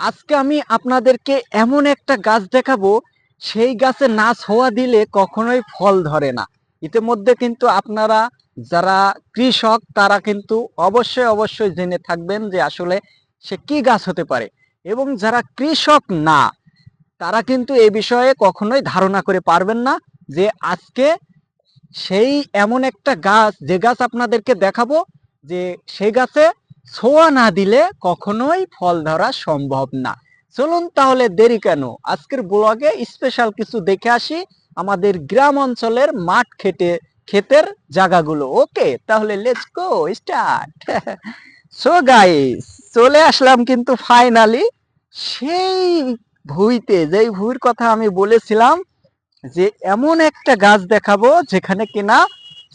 আজকে আমি আপনাদেরকে এমন একটা গাছ দেখাবো, সেই গাছে নাচ হওয়া দিলে কখনোই ফল ধরে না। ইতিমধ্যে কিন্তু আপনারা যারা কৃষক, তারা কিন্তু অবশ্যই অবশ্যই জেনে থাকবেন যে আসলে সে কি গাছ হতে পারে। এবং যারা কৃষক না, তারা কিন্তু এই বিষয়ে কখনোই ধারণা করে পারবেন না যে আজকে সেই এমন একটা গাছ, যে গাছ আপনাদেরকে দেখাবো যে সেই গাছে ছোঁয়া না দিলে কখনোই ফল ধরা সম্ভব না। চলুন তাহলে দেরি কেন? আজকের ব্লগে স্পেশাল কিছু দেখে আসি আমাদের গ্রাম অঞ্চলের মাঠ খেটে, ক্ষেতের জায়গাগুলো। ওকে, তাহলে let's go start so guys চলে আসলাম কিন্তু ফাইনালি সেই ভুইতে, যেই ভুইর কথা আমি বলেছিলাম যে এমন একটা গাছ দেখাবো যেখানে কিনা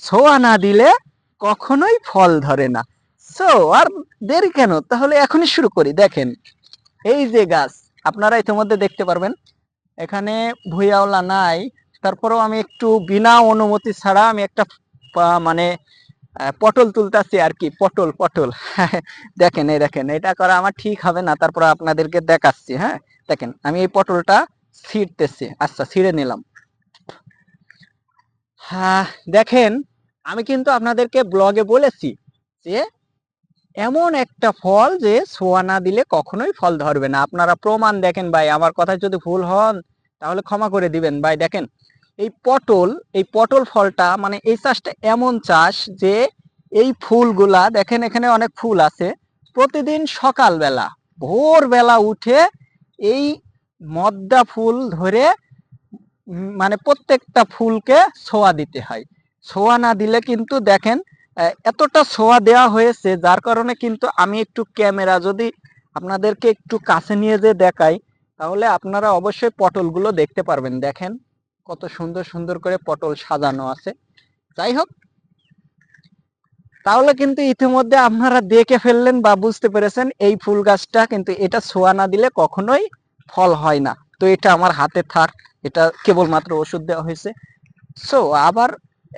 ছোঁয়া না দিলে কখনোই ফল ধরে না। সো আর দেরি কেন? তাহলে এখনই শুরু করি। দেখেন, এই যে গাছ, আপনারা ইতিমধ্যে দেখতে পারবেন। এখানে ভুইয়াওলা নাই। তারপরেও আমি একটু বিনা অনুমতি ছাড়া আমি একটা মানে পটল তুলতাছি আর কি। পটল পটল। দেখেন, এই দেখেন, এটা করা আমার ঠিক হবে না। তারপর আপনাদেরকে দেখাচ্ছি হ্যাঁ? দেখেন, আমি এই পটলটা ছিঁড়তেছি। আচ্ছা ছিঁড়ে নিলাম। হ্যাঁ দেখেন, আমি কিন্তু আপনাদেরকে ব্লগে বলেছি যে এমন একটা ফল যে সোয়া না দিলে কখনোই ফল ধরবে না। আপনারা প্রমাণ দেখেন ভাই, আমার কথায় যদি ভুল হন, তাহলে ক্ষমা করে দিবেন। ভাই, দেখেন, এই পটল এই পটল ফলটা মানে এই চাষটা এমন চাষ যে এই ফুলগুলা, দেখেন এখানে অনেক ফুল আছে, প্রতিদিন সকালবেলা, ভোরবেলা উঠে এই মদ্দা ফুল ধরে মানে প্রত্যেকটা ফুলকে ছোঁয়া দিতে হয়। ছোঁয়া না দিলে কিন্তু দেখেন এতটা ছোঁয়া দেওয়া হয়েছে, যার কারণে কিন্তু আমি একটু ক্যামেরা যদি আপনাদেরকে একটু কাছে নিয়ে যে দেখাই, তাহলে আপনারা অবশ্যই পটলগুলো দেখতে পারবেন। দেখেন কত সুন্দর সুন্দর করে পটল সাজানো আছে। যাই হোক, তাহলে কিন্তু ইতিমধ্যে আপনারা দেখে ফেললেন বা বুঝতে পেরেছেন, এই ফুল গাছটা কিন্তু এটা ছোঁয়া না দিলে কখনোই ফল হয় না। তো এটা আমার হাতে থাক, এটা কেবলমাত্র ওষুধ দেওয়া হয়েছে। সো আবার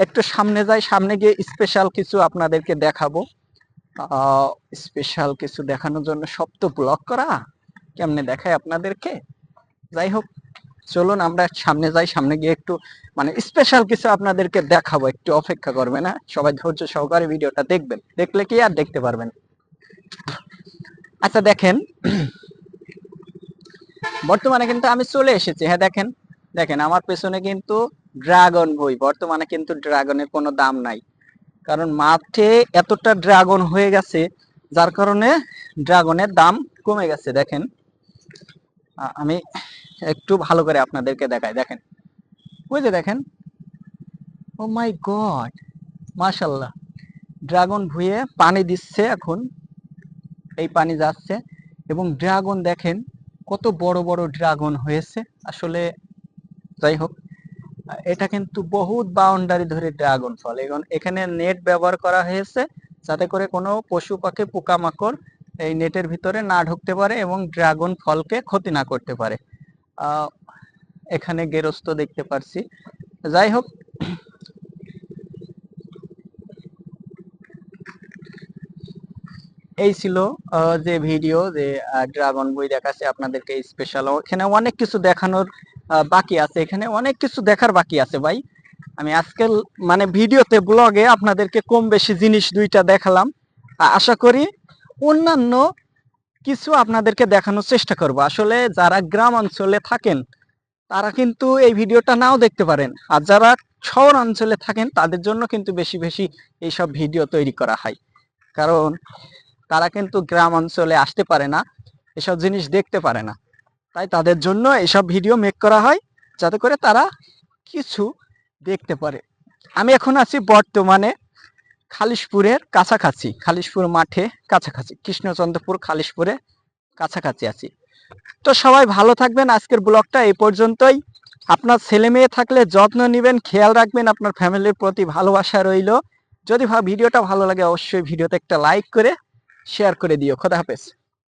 একটু সামনে যাই, সামনে গিয়ে স্পেশাল কিছু আপনাদেরকে দেখাবো। স্পেশাল কিছু দেখানোর জন্য সব তো ব্লক করা, কেমনে দেখায় আপনাদেরকে? যাই হোক, চলুন আমরা সামনে যাই, সামনে গিয়ে একটু মানে স্পেশাল কিছু আপনাদেরকে দেখাবো, একটু অপেক্ষা করবেন হ্যাঁ? সবাই ধৈর্য সহকারে ভিডিওটা দেখবেন, দেখলে কি আর দেখতে পারবেন। আচ্ছা দেখেন। বর্তমানে কিন্তু আমি চলে এসেছি হ্যাঁ দেখেন দেখেন, আমার পেছনে কিন্তু ড্রাগন বই বর্তমানে কিন্তু ড্রাগনের কোনো দাম নাই। কারণ মাঠে এতটা ড্রাগন হয়ে গেছে, যার কারণে ড্রাগনের দাম কমে গেছে। দেখেন আমি একটু ভালো করে আপনাদেরকে দেখাই। দেখেন, ওই যে দেখেন, ও মাই গড মাশাল্লাহ ড্রাগন ভুঁয়ে পানি দিচ্ছে এখন, এই পানি যাচ্ছে। এবং ড্রাগন দেখেন, কত বড় বড় ড্রাগন হয়েছে। আসলে যাই হোক এটা কিন্তু বহুত বাউন্ডারি ধরে ড্রাগন ফল এখন এখানে নেট ব্যবহার করা হয়েছে যাতে করে কোনো পশু পাখি পোকামাকড় এই নেটের ভিতরে না ঢুকতে পারে এবং ড্রাগন ফলকে ক্ষতি না করতে পারে। এখানে গেরস্ত দেখতে পারছি। যাই হোক, এই ছিল যে ভিডিও যে ড্রাগন বই দেখাচ্ছে আপনাদেরকে স্পেশাল এখানে অনেক কিছু দেখানোর বাকি আছে। এখানে অনেক কিছু দেখার বাকি আছে ভাই। আমি আজকাল মানে ভিডিওতে, ব্লগে আপনাদেরকে কম বেশি জিনিস দুইটা দেখালাম। আশা করি অন্যান্য কিছু আপনাদেরকে দেখানোর চেষ্টা করব। আসলে যারা গ্রাম অঞ্চলে থাকেন, তারা কিন্তু এই ভিডিওটা নাও দেখতে পারেন। আর যারা শহর অঞ্চলে থাকেন, তাদের জন্য কিন্তু বেশি বেশি এইসব ভিডিও তৈরি করা হয়। কারণ তারা কিন্তু গ্রাম অঞ্চলে আসতে পারে না, এসব জিনিস দেখতে পারে না। তাই তাদের জন্য এসব ভিডিও মেক করা হয় যাতে করে তারা কিছু দেখতে পারে। আমি এখন আছি বর্তমানে খালিশপুরের কাছাকাছি, খালিশপুর মাঠে কাছাকাছি, কৃষ্ণচন্দ্রপুর খালিশপুরে কাছাকাছি আছি। তো সবাই ভালো থাকবেন, আজকের ব্লগটা এই পর্যন্তই। আপনার ছেলে মেয়ে থাকলে যত্ন নেবেন, খেয়াল রাখবেন, আপনার ফ্যামিলির প্রতি ভালোবাসা রইল। যদি ভিডিওটা ভালো লাগে, অবশ্যই ভিডিওতে একটা লাইক করে, শেয়ার করে দিও। খোদা হাফেজ।